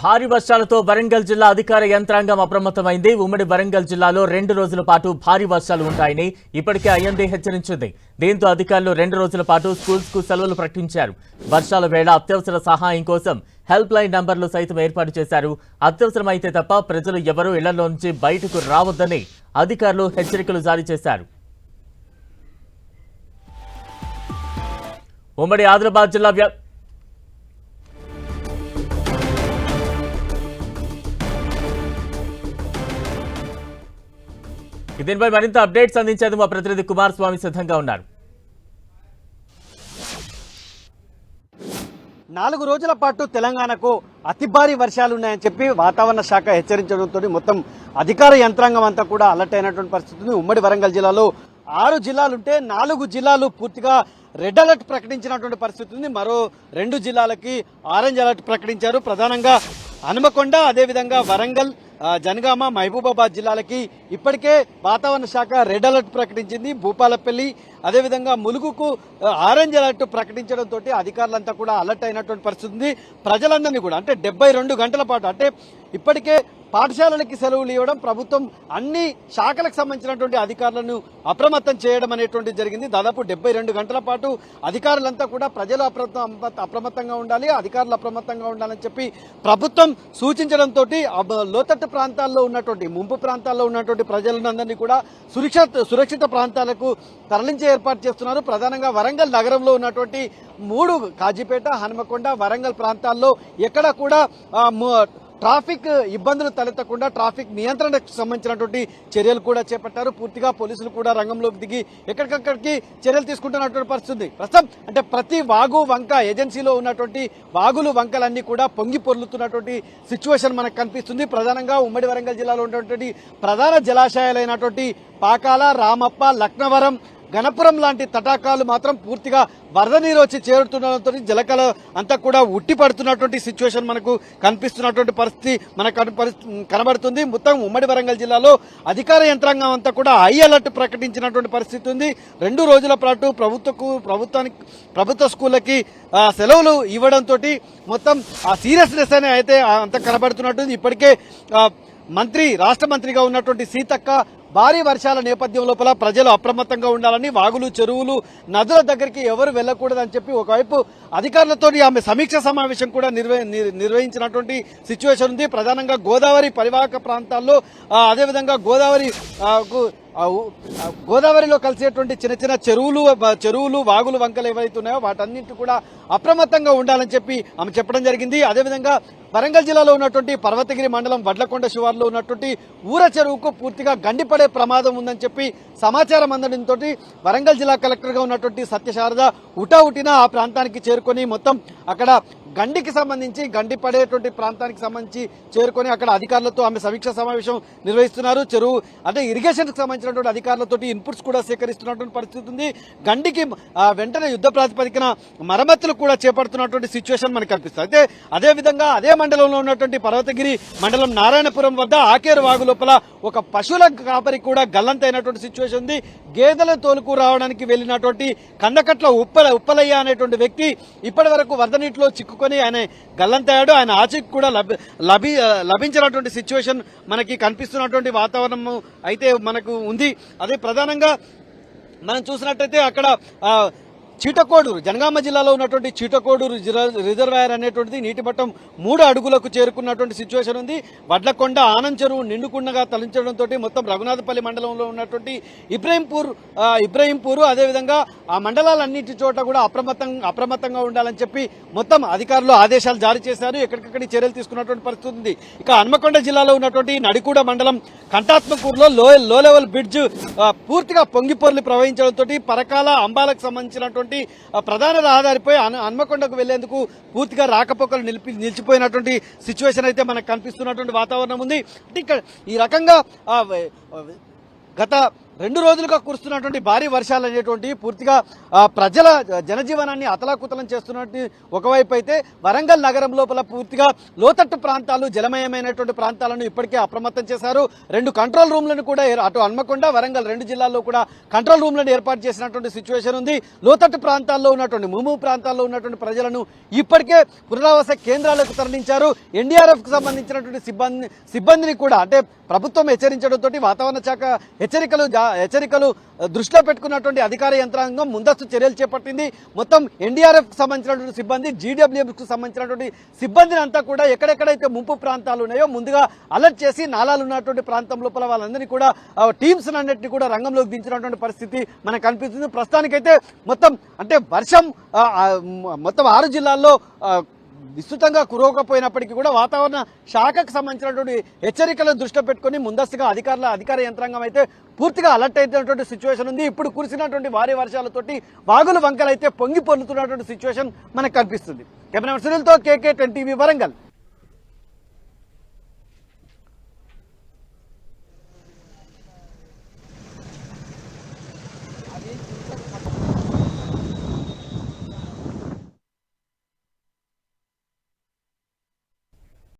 భారీ వర్షాలతో వరంగల్ జిల్లా అధికార యంత్రాంగం అప్రమత్తమైంది. ఉమ్మడి వరంగల్ జిల్లాలో రెండు రోజుల పాటు భారీ వర్షాలు ఉంటాయని ఇప్పటికే ఐఎండీ హెచ్చరించింది. దీంతో అధికారులు రెండు రోజుల పాటు స్కూల్స్కు సెలవులు ప్రకటించారు. వర్షాల వేళ అత్యవసర సహాయం కోసం హెల్ప్ లైన్ నంబర్లు సైతం ఏర్పాటు చేశారు. అత్యవసరమైతే తప్ప ప్రజలు ఎవరూ ఇళ్ళలో నుంచి బయటకు రావద్దని అధికారులు హెచ్చరికలు జారీ చేశారు. ఉమ్మడి ఆదిలాబాద్ జిల్లా దీనిపై మరింత అప్డేట్స్ అందించేందుకు మా ప్రతినిధి కుమార్ స్వామి సిద్ధంగా ఉన్నారు. నాలుగు రోజుల పాటు తెలంగాణకు అతి భారీ వర్షాలు ఉన్నాయని చెప్పి వాతావరణ శాఖ హెచ్చరించడంతో మొత్తం అధికార యంత్రాంగం అంతా కూడా అలర్ట్ అయినటువంటి పరిస్థితి ఉంది ఉమ్మడి వరంగల్ జిల్లాలో ఆరు జిల్లాలుంటే నాలుగు జిల్లాలు పూర్తిగా రెడ్ అలర్ట్ ప్రకటించినటువంటి పరిస్థితి ఉంది మరో రెండు జిల్లాలకి ఆరెంజ్ అలర్ట్ ప్రకటించారు. ప్రధానంగా హనుమకొండ అదేవిధంగా వరంగల్ జనగామ మహబూబాబాద్ జిల్లాలకి ఇప్పటికే వాతావరణ శాఖ రెడ్ అలర్ట్ ప్రకటించింది. భూపాలపల్లి అదేవిధంగా ములుగుకు ఆరెంజ్ అలర్ట్ ప్రకటించడంతో అధికారులంతా కూడా అలర్ట్ అయినటువంటి పరిస్థితి ఉంది. ప్రజలందరినీ కూడా అంటే డెబ్బై రెండు గంటల పాటు అంటే ఇప్పటికే పాఠశాలలకి సెలవులు ఇవ్వడం ప్రభుత్వం అన్ని శాఖలకు సంబంధించినటువంటి అధికారులను అప్రమత్తం చేయడం అనేటువంటిది జరిగింది. దాదాపు డెబ్బై రెండు గంటల పాటు అధికారులంతా కూడా ప్రజలు అప్రమత్త అప్రమత్తంగా ఉండాలి అధికారులు అప్రమత్తంగా ఉండాలని చెప్పి ప్రభుత్వం సూచించడంతో లోతట్టు ప్రాంతాల్లో ఉన్నటువంటి ముంపు ప్రాంతాల్లో ఉన్నటువంటి ప్రజలందరినీ కూడా సురక్షిత సురక్షిత ప్రాంతాలకు తరలించే ఏర్పాటు చేస్తున్నారు. ప్రధానంగా వరంగల్ నగరంలో ఉన్నటువంటి మూడు కాజీపేట హనుమకొండ వరంగల్ ప్రాంతాల్లో ఎక్కడ కూడా ట్రాఫిక్ ఇబ్బందులు తలెత్తకుండా ట్రాఫిక్ నియంత్రణకు సంబంధించినటువంటి చర్యలు కూడా చేపట్టారు. పూర్తిగా పోలీసులు కూడా రంగంలోకి దిగి ఎక్కడికక్కడికి చర్యలు తీసుకుంటున్నటువంటి పరిస్థితి. ప్రస్తుతం అంటే ప్రతి వాగు వంక ఏజెన్సీలో ఉన్నటువంటి వాగులు వంకలన్నీ కూడా పొంగి పొర్లుతున్నటువంటి సిచ్యువేషన్ మనకు కనిపిస్తుంది. ప్రధానంగా ఉమ్మడి వరంగల్ జిల్లాలో ఉన్నటువంటి ప్రధాన జలాశయాలైనటువంటి పాకాల రామప్ప లక్నవరం గణపురం లాంటి తటాకాలు మాత్రం పూర్తిగా వరద నీరు వచ్చి చేరుతుండడంతో జలకల అంతా కూడా ఉట్టి పడుతున్నటువంటి సిచ్యువేషన్ మనకు కనిపిస్తున్నటువంటి పరిస్థితి మనకు కనబడుతుంది. మొత్తం ఉమ్మడి వరంగల్ జిల్లాలో అధికార యంత్రాంగం అంతా కూడా హై అలర్ట్ ప్రకటించినటువంటి పరిస్థితి ఉంది. రెండు రోజుల పాటు ప్రభుత్వకు ప్రభుత్వానికి ప్రభుత్వ స్కూళ్ళకి సెలవులు ఇవ్వడంతో మొత్తం ఆ సీరియస్నెస్ అనే అయితే అంత కనబడుతున్నట్టుంది. ఇప్పటికే మంత్రి రాష్ట్ర మంత్రిగా ఉన్నటువంటి సీతక్క భారీ వర్షాల నేపథ్యం లోపల ప్రజలు అప్రమత్తంగా ఉండాలని వాగులు చెరువులు నదుల దగ్గరికి ఎవరు వెళ్ళకూడదని చెప్పి ఒకవైపు అధికారులతో ఆమె సమీక్ష సమావేశం కూడా నిర్వహించినటువంటి సిచ్యువేషన్ ఉంది. ప్రధానంగా గోదావరి పరివాహక ప్రాంతాల్లో అదేవిధంగా గోదావరి కు- గోదావరిలో కలిసేటువంటి చిన్న చిన్న చెరువులు చెరువులు వాగులు వంకలు ఏవైతే ఉన్నాయో వాటన్నింటి కూడా అప్రమత్తంగా ఉండాలని చెప్పి ఆమె చెప్పడం జరిగింది. అదేవిధంగా వరంగల్ జిల్లాలో ఉన్నటువంటి పర్వతగిరి మండలం వడ్లకొండ శివార్లో ఉన్నటువంటి ఊర చెరువుకు పూర్తిగా గండిపడే ప్రమాదం ఉందని చెప్పి సమాచారం అందడంతో వరంగల్ జిల్లా కలెక్టర్గా ఉన్నటువంటి సత్యశారద ఉటావుటిన ఆ ప్రాంతానికి చేరుకొని మొత్తం అక్కడ గండికి సంబంధించి గండి పడేటువంటి ప్రాంతానికి సంబంధించి చేరుకొని అక్కడ అధికారులతో ఆమె సమీక్ష సమావేశం నిర్వహిస్తున్నారు. చెరువు అంటే ఇరిగేషన్కి సంబంధించినటువంటి అధికారులతో ఇన్పుట్స్ కూడా సేకరిస్తున్నటువంటి పరిస్థితి ఉంది. గండికి వెంటనే యుద్ధ ప్రాతిపదికన మరమ్మతులు కూడా చేపడుతున్నటువంటి సిచ్యువేషన్ మనకు కనిపిస్తుంది. అయితే అదే విధంగా అదే మండలంలో ఉన్నటువంటి పర్వతగిరి మండలం నారాయణపురం వద్ద ఆకేరు వాగు లోపల ఒక పశువుల కాపరి కూడా గల్లంతైనటువంటి సిచ్యువేషన్ ఉంది. గేదెల తోలుకు రావడానికి వెళ్ళినటువంటి కందకట్ల ఉప్పల ఉప్పలయ్య అనేటువంటి వ్యక్తి ఇప్పటి వరకు వరద నీటిలో చిక్కు చిక్కుకొని ఆయన గల్లంతయ్యాడు ఆయన ఆచూకి కూడా లభి లభి లభించినటువంటి సిచ్యువేషన్ మనకి కనిపిస్తున్నటువంటి వాతావరణం అయితే మనకు ఉంది. అదే ప్రధానంగా మనం చూసినట్టయితే అక్కడ చీటకోడూరు జనగామ జిల్లాలో ఉన్నటువంటి చీటకోడూరు రిజర్వాయర్ అనేటువంటిది నీటి మట్టం మూడు అడుగులకు చేరుకున్నటువంటి సిచ్యువేషన్ ఉంది. వడ్లకొండ ఆనంద్ చెరువు నిండుకుండగా తలించడంతో మొత్తం రఘునాథపల్లి మండలంలో ఉన్నటువంటి ఇబ్రహీంపూర్ ఆ, ఇబ్రహీంపూర్ అదేవిధంగా ఆ మండలాలన్నింటి చోట కూడా అప్రమత్తం అప్రమత్తంగా ఉండాలని చెప్పి మొత్తం అధికారులు ఆదేశాలు జారీ చేశారు. ఎక్కడికక్కడి చర్యలు తీసుకున్నటువంటి పరిస్థితి ఉంది. ఇక హన్మకొండ జిల్లాలో ఉన్నటువంటి నడికూడ మండలం కంటాత్మకూరులో లో లో లెవెల్ బ్రిడ్జ్ పూర్తిగా పొంగిపొర్లు ప్రవహించడంతో పరకాల అంబాలకు సంబంధించినటువంటి ఆ, ప్రధాన రహదారిపై హన్మకొండకు వెళ్ళేందుకు పూర్తిగా రాకపోకలు నిలిపి నిలిచిపోయినటువంటి సిచ్యువేషన్ అయితే మనకు కనిపిస్తున్నటువంటి వాతావరణం ఉంది. అంటే ఇక్కడ ఈ రకంగా గత రెండు రోజులుగా కురుస్తున్నటువంటి భారీ వర్షాలు అనేటువంటి పూర్తిగా ప్రజల జనజీవనాన్ని అతలాకుతలం చేస్తున్నటువంటి ఒకవైపు అయితే వరంగల్ నగరం లోపల పూర్తిగా లోతట్టు ప్రాంతాలు జలమయమైనటువంటి ప్రాంతాలను ఇప్పటికే అప్రమత్తం చేశారు. రెండు కంట్రోల్ రూమ్లను కూడా అటు హన్మకొండ వరంగల్ రెండు జిల్లాల్లో కూడా కంట్రోల్ రూమ్లను ఏర్పాటు చేసినటువంటి సిచ్యువేషన్ ఉంది. లోతట్టు ప్రాంతాల్లో ఉన్నటువంటి ముము ప్రాంతాల్లో ఉన్నటువంటి ప్రజలను ఇప్పటికే పునరావాస కేంద్రాలకు తరలించారు. ఎన్డీఆర్ఎఫ్కు సంబంధించినటువంటి సిబ్బంది సిబ్బందిని కూడా అంటే ప్రభుత్వం హెచ్చరించడంతో వాతావరణ శాఖ హెచ్చరికలు జా- హెచ్చరికలు దృష్టిలో పెట్టుకున్నటువంటి అధికార యంత్రాంగం ముందస్తు చర్యలు చేపట్టింది. మొత్తం ఎన్డీఆర్ఎఫ్ సంబంధించినటువంటి సిబ్బంది జీడబ్ల్యూఎఫ్కి సంబంధించినటువంటి సిబ్బందిని అంతా కూడా ఎక్కడెక్కడైతే ముంపు ప్రాంతాలు ఉన్నాయో ముందుగా అలర్ట్ చేసి నాలాలు ఉన్నటువంటి ప్రాంతం లోపల వాళ్ళందరినీ కూడా టీమ్స్ అన్నింటినీ కూడా రంగంలోకి దించినటువంటి పరిస్థితి మనకు కనిపిస్తుంది. ప్రస్తుతానికైతే మొత్తం అంటే వర్షం మొత్తం ఆరు జిల్లాల్లో విస్తృతంగా కురవకపోయినప్పటికీ కూడా వాతావరణ శాఖకు సంబంధించినటువంటి హెచ్చరికలను దృష్టిలో పెట్టుకుని ముందస్తుగా అధికారుల అధికార యంత్రాంగం అయితే పూర్తిగా అలర్ట్ అయినటువంటి సిచ్యువేషన్ ఉంది. ఇప్పుడు కురిసినటువంటి భారీ వర్షాలతోటి వాగులు వంకలైతే పొంగి పొందుతున్నటువంటి సిచ్యువేషన్ మనకు కనిపిస్తుంది. కెమెరా సునీల్తో కేకే టెన్ టీవీ వరంగల్.